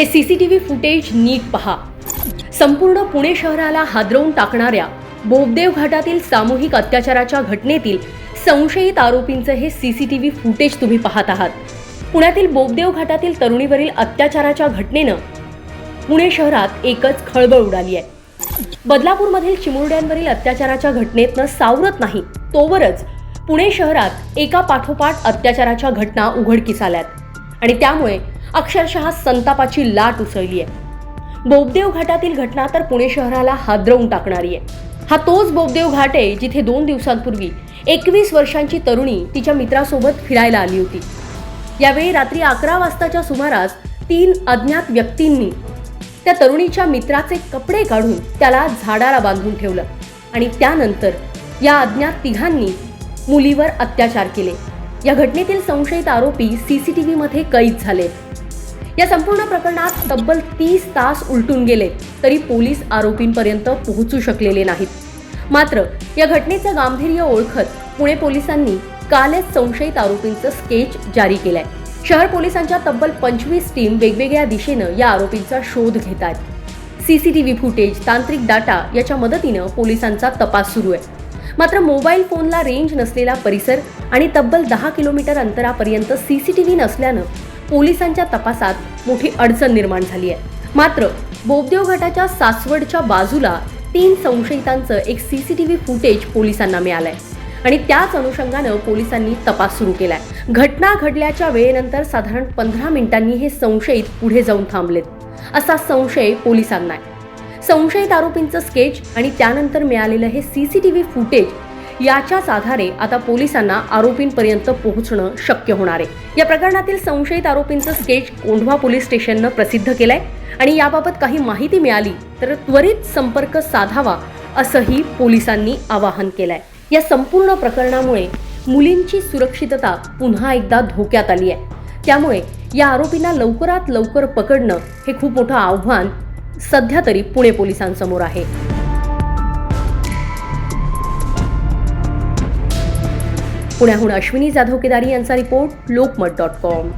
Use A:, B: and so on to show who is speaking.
A: हे C C T V footage नीट पहा. संपूर्ण पुणे शहराला हादरवून टाकणाऱ्या बोबदेव घाटातील सामूहिक अत्याचाराच्या घटनेतील संशयित आरोपींचं हे C C T V footage तुम्ही पाहत आहात. पुण्यातील बोबदेव घाटातील तरुणीवरील अत्याचाराच्या घटनेनं पुणे शहरात एकच खळबळ उडाली आहे. बदलापूरमधील चिमुरड्यांवरील अत्याचाराच्या घटनेतनं सावरत नाही तोवरच पुणे शहरात एका पाठोपाठ अत्याचाराच्या घटना उघडकीस आल्यात. आणि त्यामुळे अक्षरशः संतापाची लाट उसळली आहे. बोबदेव घाटातील घटना तर पुणे शहराला हादरवून टाकणारी आहे. हा तोच बोबदेव घाट आहे जिथे दोन दिवसांपूर्वी एकवीस वर्षांची तरुणी तिच्या मित्रासोबत फिरायला आली होती. यावेळी रात्री अकरा वाजताच्या सुमारास तीन अज्ञात व्यक्तींनी त्या तरुणीच्या मित्राचे कपडे काढून त्याला झाडाला बांधून ठेवलं आणि त्यानंतर या अज्ञात तिघांनी मुलीवर अत्याचार केले. या घटनेतील संशयित आरोपी सीसीटीव्ही मध्ये कैद झाले. या संपूर्ण प्रकरणात तब्बल तीस तास उलटून गेले तरी पोलीस आरोपींपर्यंत पोहोचू शकलेले नाहीत. मात्र या घटनेचं गांभीर्य ओळखत पुणे पोलिसांनी कालच संशयित आरोपींचं स्केच जारी केलंय. शहर पोलिसांच्या तब्बल पंचवीस टीम वेगवेगळ्या दिशेनं या आरोपींचा शोध घेत आहेत सीसीटीव्ही फुटेज तांत्रिक डाटा याच्या मदतीनं पोलिसांचा तपास सुरू आहे. मात्र मोबाईल फोनला रेंज नसलेला परिसर आणि तब्बल दहा किलोमीटर अंतरापर्यंत सीसीटीव्ही नसल्यानं पोलिसांच्या तपासात मोठी अडचण निर्माण झाली आहे. मात्र बोबदेव घाटाच्या सासवडच्या बाजूला तीन संशयितांचं एक सीसीटीव्ही फुटेज पोलिसांना मिळालंय आणि त्याच अनुषंगानं पोलिसांनी तपास सुरू केलाय. घटना घडल्याच्या वेळेनंतर साधारण पंधरा मिनिटांनी हे संशयित पुढे जाऊन थांबलेत. असा संशय पोलिसांना आहे. संशयित आरोपींचं स्केच आणि त्यानंतर मिळालेलं हे सीसीटीव्ही फुटेज याच्याच आधारे आता पोलिसांना आरोपींपर्यंत पोहोचणं शक्य होणार आहे. या प्रकरणातील संशयित आरोपींचं स्केच कोंढवा पोलीस स्टेशननं प्रसिद्ध केलंय आणि याबाबत काही माहिती मिळाली तर त्वरित संपर्क साधावा असंही पोलिसांनी आवाहन केलंय. या संपूर्ण प्रकरणामुळे मुलींची सुरक्षितता पुन्हा एकदा धोक्यात आली आहे त्यामुळे या आरोपींना लवकरात लवकर पकडणं हे खूप मोठं आव्हान सध्या तरी पुणे पोलिसांसमोर आहे. पुण्याहून अश्विनी जाधव केदारी यांचा रिपोर्ट लोकमत डॉट कॉम.